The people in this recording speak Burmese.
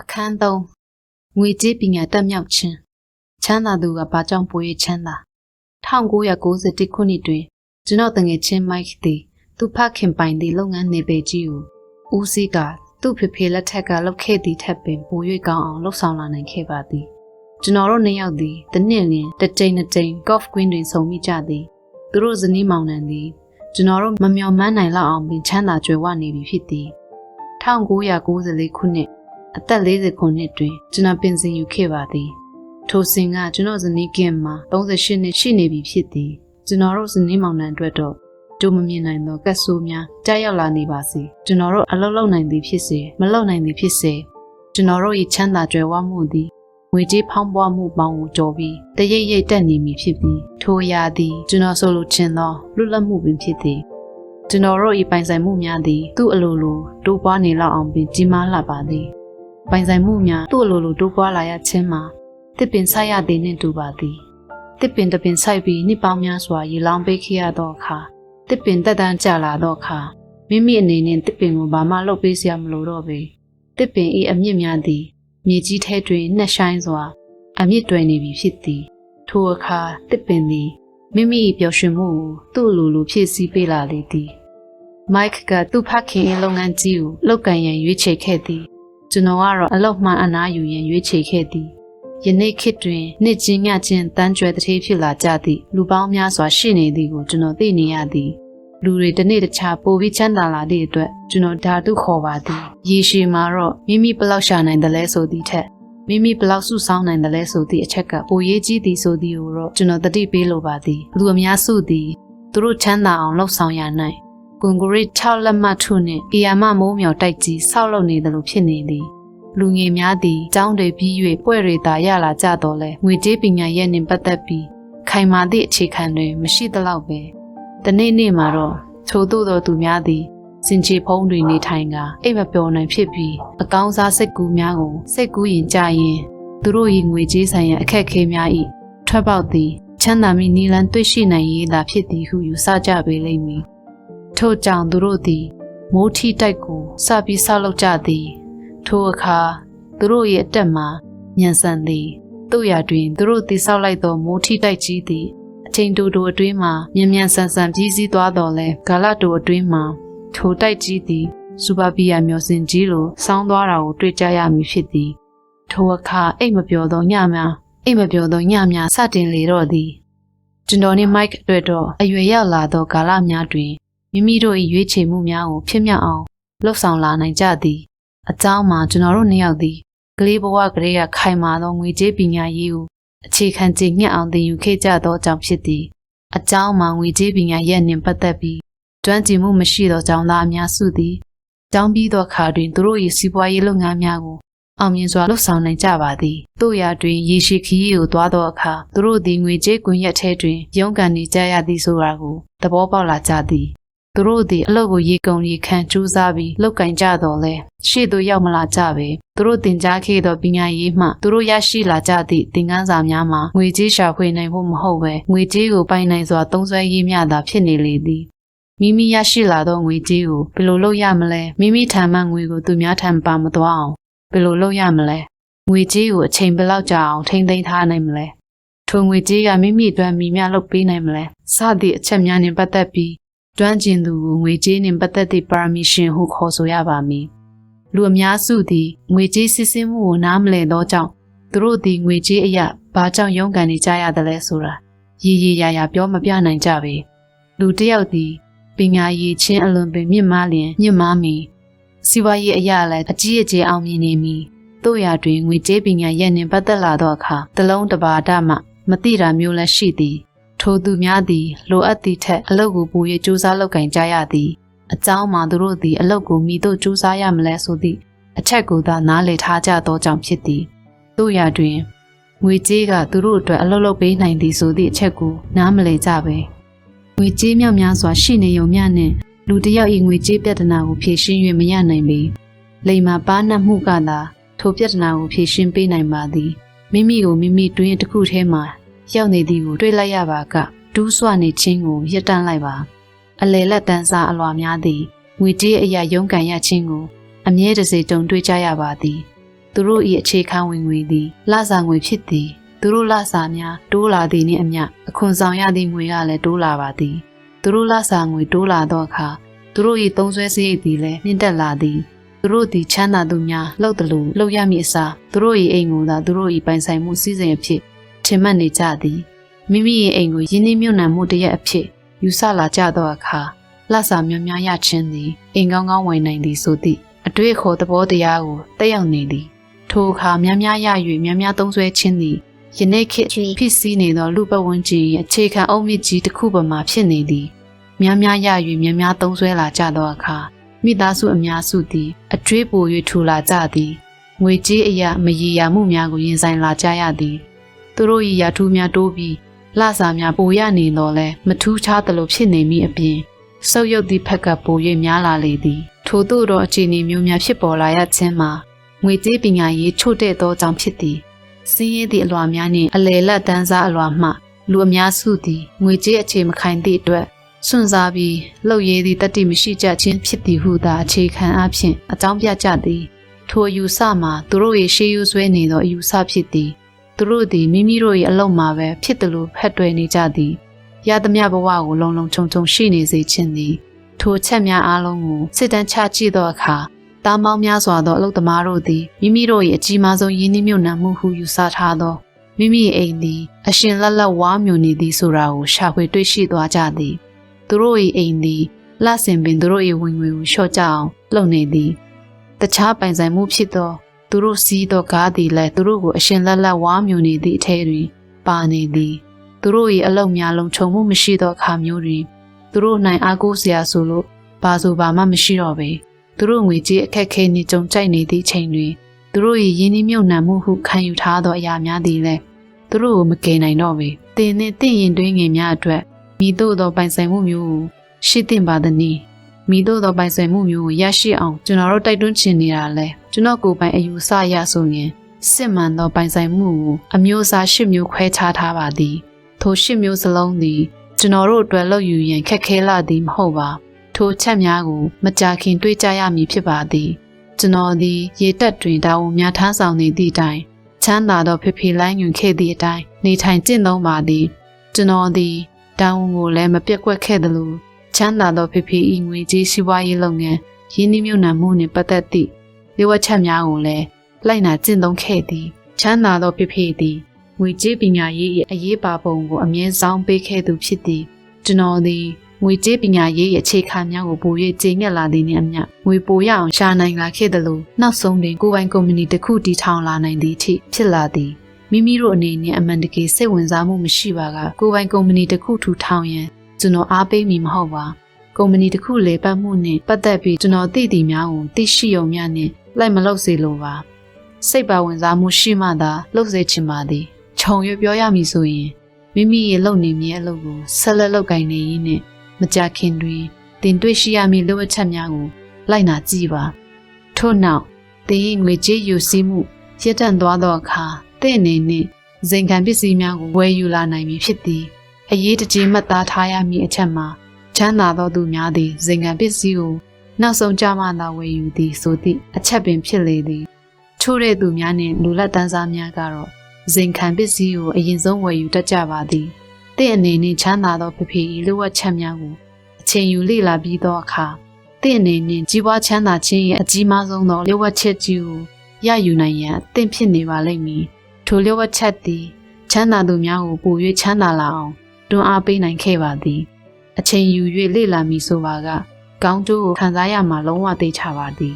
အခန်း3ငွေကြေးပညာတက်မြောက်ခြင်းချမ်းသာသူကဘာကြောင့်ပို၍ချမ်းသာ1991ခုနှစ်တွင်ကျွန်တော်တငယ်ချင်းမိုက်သည်သူဖခင်ပိုင်သည့်လုပ်ငန်းနယ်ပယ်ကြီးကိုဦးစီးကသူ့ဖေဖေလက်ထက်ကလုပ်ခဲ့သည့်ထက်ပင်ပို၍ကောင်းအောင်လှုပ်ဆောင်လာနိုင်ခဲ့ပါသည်ကျွန်တော်တို့နှစ်ယောက်သည်တစ်နှစ်လျင်တစ်ကြိမ်နှစ်ကြိမ် golf green တွင်ဆုံမိကြသည်သူတို့ဇနီးမောင်နှံသည်ကျွန်တော်တို့မမျှော်မှန်းနိုင်လောက်အောင်ပင်ချမ်းသာကြွယ်ဝနေပြီဖြစ်သည်1994ခုနှစ် အသက်40ခုနှစ်တွင်ကျွန်တော်ပင်စင်ယူခဲ့ပါသည်ထိုစဉ်ကကျွန်တော်ဇနီးကင်မှာ38နှစ်ရှိနေပြီဖြစ်သည်ကျွန်တော်တို့ဇနီးမောင်နှံအတွက်တော့တို့မမြင်နိုင်သောကတ်ဆိုးများကြားရောက်လာနေပါစေကျွန်တော်တို့အလုပ်လုပ်နိုင်သည်ဖြစ်စေမလုပ်နိုင်သည်ဖြစ်စေကျွန်တော်တို့၏ချမ်းသာကြွယ်ဝမှုသည်ငွေကြေးဖောင်းပွားမှုပေါင်းကိုကြော်ပြီးတရိပ်ရိပ်တက်နေမည်ဖြစ်ပြီးထိုအရာသည်ကျွန်တော်ဆိုလိုချင်သောလွတ်လပ်မှုပင်ဖြစ်သည်ကျွန်တော်တို့၏ပိုင်ဆိုင်မှုများသည်သူ့အလိုလိုတိုးပွားနေလောက်အောင်ပင်ကြီးမားလာပါသည် ပိုင်ဆိုင်မှုများသူ့အလိုလိုတိုးပွားလာရခြင်းမှာတစ်ပင်ဆိုင်ရသည်နှင့်တူပါသည်တစ်ပင်တစ်ပင်ဆိုင်ပြီးနှစ်ပေါင်းများစွာရေလောင်းပေးခဲ့ရသောအခါတစ်ပင်တက်တန်းကျလာသောအခါမိမိအနေနဲ့တစ်ပင်ကိုဘာမှလုပ်ပေးစရာမလိုတော့ပေတစ်ပင်၏အမြင့်များသည်မြေကြီးထဲတွင်နှက်ဆိုင်စွာ အမြင့်တွယ်နေပြီဖြစ်သည်ထိုအခါတစ်ပင်သည်မိမိ၏ပျော်ရွှင်မှုကိုသူ့လိုလိုဖြည့်ဆည်းပေးလာလေသည်မိုက်ကကသူ့ဖခင်၏လုပ်ငန်းကြီးကိုလုပ်ကန်ရန်ရွေးချယ်ခဲ့သည် ကျွန်တော်ကတော့အလောက်မှန်အနာယူရန်ရွေးချယ်ခဲ့သည်ယနေ့ခေတ်တွင်နှစ်ချင်းညချင်းတန်းကြွယ်တထေးဖြစ်လာကြသည့်လူပေါင်းများစွာရှိနေသည်ကိုကျွန်တော်သိနေရသည်လူတွေတစ်နေ့တစ်ခြားပိုပြီးချမ်းသာလာသည့်အတွက်ကျွန်တော်ဓာတုခေါ်ပါသည်ရေရှည်မှာတော့မိမိဘလောက်ရှာနိုင်တယ်လဲဆိုသည့်ထက်မိမိဘလောက်စုဆောင်းနိုင်တယ်လဲဆိုသည့်အချက်ကပိုရေးကြီးသည်ဆိုသည်ကိုတော့ကျွန်တော်တတိပေးလိုပါသည်လူအများစုသည်သူတို့ချမ်းသာအောင်လှုပ်ဆောင်ရနိုင် ကွန်ကရစ်6လက်မှတ်ထုနှင့်အီယာမမိုးမြော်တိုက်ကြီးဆောက်လုပ်နေတယ်လို့ဖြစ်နေသည်လူငယ်များသည်ကျောင်းတွေပြီး၍ပွဲတွေသာရလာကြတော့လဲငွေကြေးပညာရဲ့နှင့်ပတ်သက်ပြီးခိုင်မာသည့်အခြေခံတွေမရှိသလောက်ပဲတနေ့နေ့မှာတော့ထို့သို့သောသူများသည်စင်ချေဖုံးတွေနေထိုင်ကအိမ်မပျော်နိုင်ဖြစ်ပြီးအကောင်းစားစိတ်ကူးများကိုစိတ်ကူးရင်ကြရင်သူတို့၏ငွေကြေးဆိုင်ရာအခက်အခဲများ၏ထွက်ပေါက်သည်ချမ်းသာမိနီလန်တွေ့ရှိနိုင်ရေးသာဖြစ်သည်ဟုယူဆကြပေလိမ့်မည် ထို့ကြောင့်သူတို့သည် မိုးထီတိုက်ကိုစပြီးဆောက်လုပ်ကြသည် ထိုအခါသူတို့၏အတက်မှာညံဆန်သည်တို့ရာတွင်သူတို့တည်ဆောက်လိုက်သောမိုးထီတိုက်ကြီးသည်အချိန်တူတူအတွင်းမှာမြန်မြန်ဆန်ဆန်ပြည့်စည်သွားတော်လဲဂါလတူအတွင်းမှာထိုတိုက်ကြီးသည်စူပါဘီယာမျောစင်ကြီးလိုဆောင်းသွားတာကိုတွေ့ကြရမည်ဖြစ်သည်ထိုအခါအိတ်မပြောသောညများအိတ်မပြောသောညများစတင်လေတော့သည်ကျွန်တော်နှင့်မိုက်အတွက်တော့အရွယ်ရောက်လာသောကာလများတွင် မိမိတို့၏ရွေးချယ်မှုများကိုဖြစ်မြောက်အောင်လှုပ်ဆောင်လာနိုင်ကြသည်အကြောင်းမှာကျွန်တော်တို့နှစ်ယောက်သည်ကလေးဘဝကလေးကခိုင်မာသောငွေကြေးပညာရေးကိုအခြေခံကျင့်ညှက်အောင်သင်ယူခဲ့ကြသောကြောင့်ဖြစ်သည်အကြောင်းမှာငွေကြေးပညာရဲ့နှင့်ပတ်သက်ပြီးကျွမ်းကျင်မှုမရှိသောကြောင့်သားအများစုသည်ကျောင်းပြီးသောအခါတွင်သူတို့၏စီးပွားရေးလုပ်ငန်းများကိုအောင်မြင်စွာလှုပ်ဆောင်နိုင်ကြပါသည်တို့ရာတွင်ရေရှိခီးကိုသွားသောအခါသူတို့သည်ငွေကြေးကွန်ရက်ထဲတွင်ရုန်းကန်နေကြရသည်ဆိုတာကိုသဘောပေါက်လာကြသည် သူတို့သည်အလုပ်ကိုရေကုန်ရေခမ်းကြိုးစားပြီးလုပ်ကင်ကြတော့လဲရှေ့သို့ရောက်မလာကြပဲသူတို့တင် जा ခဲ့သောပညာရေးမှသူတို့ရရှိလာကြသည့်သင်ခန်းစာများမှာငွေကြေးရှာဖွေနိုင်ဖို့မဟုတ်ပဲငွေကြေးကိုပိုင်နိုင်စွာသုံးစွဲရေးမျှသာဖြစ်နေလေသည်မိမိရရှိလာသောငွေကြေးကိုဘယ်လိုလုပ်ရမလဲမိမိထံမှငွေကိုသူများထံပါမသွားအောင်ဘယ်လိုလုပ်ရမလဲငွေကြေးကိုအချိန်ဘယ်လောက်ကြာအောင်ထိမ့်သိမ်းထားနိုင်မလဲထိုငွေကြေးကမိမိအတွက်မိများလုပ်ပေးနိုင်မလဲစသည့်အချက်များနှင့်ပတ်သက်ပြီး ကျွမ်းကျင်သူကိုငွေကြေးနှင့်ပတ်သက်သည့်ပါရမီရှင်ဟုခေါ်ဆိုရပါမည်လူအများစုသည်ငွေကြေးစစ်ဆေးမှုကိုနားမလည်သောကြောင့်သူတို့သည်ငွေကြေးအရာဘာကြောင့်ရုန်းကန်နေကြရသလဲဆိုတာရည်ရည်ရာရာပြောမပြနိုင်ကြပေလူတစ်ယောက်သည်ပညာရည်ချင်းအလွန်ပင်မြင့်မားလျင်မြင့်မားမီစီးပွားရေးအရာလည်းအကြီးအကျယ်အောင်မြင်နေမီတို့ရာတွင်ငွေကြေးပညာရဲ့နှင့်ပတ်သက်လာသောအခါတလုံးတပါဒမှမတိတာမျိုးလည်းရှိသည် ထိုသူများသည် လိုအပ်သည့်ထက်အလုပ်ကိုပို၍ကြိုးစားလုပ်ကင်ကြရသည်အကြောင်းမှာသူတို့သည် အလုပ်ကိုမိတို့ကြိုးစားရမလဲဆိုသည့်အချက်ကိုသာနားလည်ထားကြသောကြောင့်ဖြစ်သည်တို့ရာတွင်ငွေကြေးကသူတို့အတွက်အလုပ်လုပ်ပေးနိုင်သည်ဆိုသည့်အချက်ကိုနားမလည်ကြပဲငွေကြေးမြောက်များစွာရှိနေုံမျှနှင့်လူတစ်ယောက်၏ငွေကြေးပြဿနာကိုဖြေရှင်း၍မရနိုင်ပေလိမ္မာပါနှံ့မှုကသာထိုပြဿနာကိုဖြေရှင်းပေးနိုင်ပါသည်မိမိကိုမိမိတွင်တစ်ခုထဲမှာ ရောက်နေသည်ကိုတွေ့လိုက်ရပါကဒူးဆွနေခြင်းကိုရပ်တန့်လိုက်ပါ အလေလက်တန်းစားအလွာများသည်ငွေကြေးအရာရုန်းကန်ရခြင်းကိုအမြဲတစေတုံတွေ့ကြရပါသည်သူတို့၏အခြေခံဝင်ငွေသည်လစာငွေဖြစ်သည်သူတို့လစာများတိုးလာသည်နှင့်အမျှအခွန်ဆောင်ရသည့်ငွေကလည်းတိုးလာပါသည်သူတို့လစာငွေတိုးလာသောအခါသူတို့၏သုံးဆွဲစရိတ်သည်လည်းမြင့်တက်လာသည်သူတို့သည်ချမ်းသာသူများလှုပ်တယ်လို့လှုပ်ရမည့်အစားသူတို့၏အိမ်ကိုသာသူတို့၏ပိုင်ဆိုင်မှုစည်းစိမ်အဖြစ် ထင်မှတ်နေကြသည်မိမိ၏အိမ်ကိုယင်းနှိမ့်မြုံနှံမှုတစ်ရက်အဖြစ်ယူဆလာကြသောအခါလှစာများများရခြင်းသည်အိမ်ကောင်းကောင်းဝင်နိုင်သည်ဆိုသည့်အတွေ့အခေါ်သဘောတရားကိုတက်ရောက်နေသည်ထိုအခါများများရ၍များများသုံးဆွဲခြင်းသည်ယနေ့ခေတ်ဖြစ်စည်းနေသောလူပတ်ဝန်းကျင်၏အခြေခံအုတ်မြစ်ကြီးတစ်ခုပေါ်မှာဖြစ်နေသည်များများရ၍များများသုံးဆွဲလာကြသောအခါမိသားစုအများစုသည်အကျွေးပို၍ထူလာကြသည်ငွေကြေးအရာမရေရာမှုများကိုရင်ဆိုင်လာကြရသည် သူတို့၏ရာထူးများတိုးပြီးလစာများပိုရနေတော့လဲမထူးခြားသလိုဖြစ်နေမိအပြင်ဆုပ်ယုပ်သည့်ဖက်ကပို၍များလာလေသည် ထို့သောသောအခြေအနေမျိုးများဖြစ်ပေါ်လာရခြင်းမှာငွေကြေးပညာရေးချို့တဲ့သောကြောင့်ဖြစ်သည်စင်းရဲသည့်အလွာများနှင့်အလေလက်တန်းစားအလွာမှလူအများစုသည်ငွေကြေးအခြေမခိုင်သည့်အတွက်စွန့်စားပြီးလှုပ်ရည်သည့်တတိမရှိကြခြင်းဖြစ်သည်ဟုသာအခြေခံအဖြစ်အကြောင်းပြကြသည် ထိုအယူဆမှာသူတို့၏ရှေးယူဆွဲနေသောအယူဆဖြစ်သည် သူတို့သည်မိမိတို့၏အလုံးမှာပဲဖြစ်တယ်လို့ဖက်တွယ်နေကြသည်ရသမျှဘဝကိုလုံလုံခြုံခြုံရှိနေစေခြင်းသည်ထိုချက်များအားလုံးကိုစစ်တမ်းချကြည့်သောအခါတားမောင်းများစွာသောအလုသမားတို့သည်မိမိတို့၏အကြီးမားဆုံးယင်းနှိမ့်မြုပ်နှံမှုဟုယူဆထားသောမိမိအိမ်သည်အရှင်လက်လက်ဝါမြူနေသည်ဆိုတာကိုရှာဖွေတွေ့ရှိသွားကြသည်သူတို့၏အိမ်သည်လဆင်ပင်သူတို့၏ဝင်ငွေကိုလျှော့ကြအောင်လုပ်နေသည်တခြားပိုင်ဆိုင်မှုဖြစ်သော သူတို့စီးသောကားသည်လည်းသူတို့ကိုအရှင်လက်လက်ဝါမြူနေသည့်အထဲတွင်ပါနေသည်သူတို့၏အလုံများလုံးခြုံမှုမရှိသောအခါမျိုးတွင်သူတို့နိုင်အားကိုးစရာဆိုလို့ဘာဆိုဘာမှမရှိတော့ပေသူတို့ငွေကြေးအခက်ခဲနေကြုံကြိုက်နေသည့်ချိန်တွင်သူတို့၏ယင်းနှမြုပ်နှံမှုဟုခံယူထားသောအရာများသည်လည်းသူတို့ကိုမကယ်နိုင်တော့ပေတင်နှင့်တင့်ရင်တွင်းငင်များအတွက်မိတို့သောပိုင်ဆိုင်မှုမျိုးကိုရှိသင့်ပါသည်နီ မိတို့သောပိုင်ဆိုင်မှုမျိုးကိုရရှိအောင်ကျွန်တော်တို့တိုက်တွန်းချင်နေတာလဲကျွန်တော်ကိုယ်ပိုင်အယူဆရဆိုရင်စစ်မှန်သောပိုင်ဆိုင်မှုကိုအမျိုးအစားရှစ်မျိုးခွဲခြားထားပါသည် ထိုရှစ်မျိုးစလုံးသည်ကျွန်တော်တို့အတွက်လုပ်ယူရန်ခက်ခဲလာသည်မဟုတ်ပါ ထိုချက်များကိုမကြာခင်တွေးကြရမည်ဖြစ်ပါသည်ကျွန်တော်သည်ရေတက်တွင်တာဝန်များထမ်းဆောင်နေသည့်တိုင်ချမ်းသာသောဖေဖေလိုင်းညွန်ခဲ့သည့်အတိုင်းနေထိုင်ကျင့်သုံးပါသည် ကျွန်တော်သည်တာဝန်ကိုလည်းမပြတ်ကွက်ခဲ့သလို ချမ်းသာသောဖေဖေဤငွေကြေးစီးပွားရေးလုပ်ငန်းရင်းနှီးမြှုပ်နှံမှုနှင့်ပတ်သက်သည့်လျှို့ဝှက်ချက်များကိုလည်းလိုက်နာကျင့်သုံးခဲ့သည်ချမ်းသာသောဖေဖေသည်ငွေကြေးပညာရေး၏အရေးပါပုံကိုအမြဲဆောင်ပေးခဲ့သူဖြစ်သည်ကျွန်တော်သည်ငွေကြေးပညာရေးရဲ့အခြေခံများကိုပို၍ကျင့်ငက်လာသည်နှင့်အမျှငွေပိုရအောင်ရှာနိုင်လာခဲ့သလိုနောက်ဆုံးတွင်ကိုယ်ပိုင်ကုမ္ပဏီတစ်ခုတည်ထောင်လာနိုင်သည့်အထိဖြစ်လာသည်မိမိတို့အနေနဲ့အမှန်တကယ်စိတ်ဝင်စားမှုမရှိပါကကိုယ်ပိုင်ကုမ္ပဏီတစ်ခုထူထောင်ရန် ကျွန်တော်အားပေးမိမဟုတ်ပါကုမ္ပဏီတစ်ခုလေပတ်မှုနဲ့ပတ်သက်ပြီးကျွန်တော်သိတည်များကိုသိရှိုံများနဲ့လိုက်မလုပ်စေလိုပါစိတ်ပါဝင်စားမှုရှိမှသာလုပ်စေချင်ပါသည်ခြုံရပြောရမည်ဆိုရင်မိမိရဲ့လုပ်နေမြဲအလုပ်ကိုဆက်လက်လုပ်ကိုင်နေရင်းနဲ့မကြခင်တွင်တင်တွေ့ရှိရမည့်လိုအပ်ချက်များကိုလိုက်နာကြည့်ပါထို့နောက်တင်ရဲ့ငွေကြေးယူစည်းမှုရည်တန့်သွားသောအခါတင့်အနေနဲ့ဇင်ခံပစ္စည်းများကိုဝယ်ယူလာနိုင်မည်ဖြစ်သည် အရေးတကြီးမှတ်သားထားရမည့်အချက်မှာချမ်းသာသောသူများသည်ဇင်ခံပစ္စည်းကိုနောက်ဆုံးကြမှသာဝယ်ယူသည်ဆိုသည့်အချက်ပင်ဖြစ်လေသည်ချို့တဲ့သူများနှင့်လူလက်တန်းစားများကတော့ဇင်ခံပစ္စည်းကိုအရင်ဆုံးဝယ်ယူတတ်ကြပါသည်တင့်အနေနဲ့ချမ်းသာသောဖဖေဤလိုအပ်ချက်များကိုအချိန်ယူလေ့လာပြီးသောအခါတင့်အနေနဲ့ကြီးပွားချမ်းသာခြင်းရဲ့အကြီးမားဆုံးသောလိုအပ်ချက်ကြီးကိုရယူနိုင်ရန်အသင့်ဖြစ်နေပါလိမ့်မည်ထိုလိုအပ်ချက်သည်ချမ်းသာသူများကိုပို၍ချမ်းသာလာအောင် တွန်းအားပေးနိုင်ခဲ့ပါသည် အချိန်ယူ၍လေ့လာမည်ဆိုပါက ကောင်းကျိုးကိုခံစားရမှာလုံးဝသိချပါသည်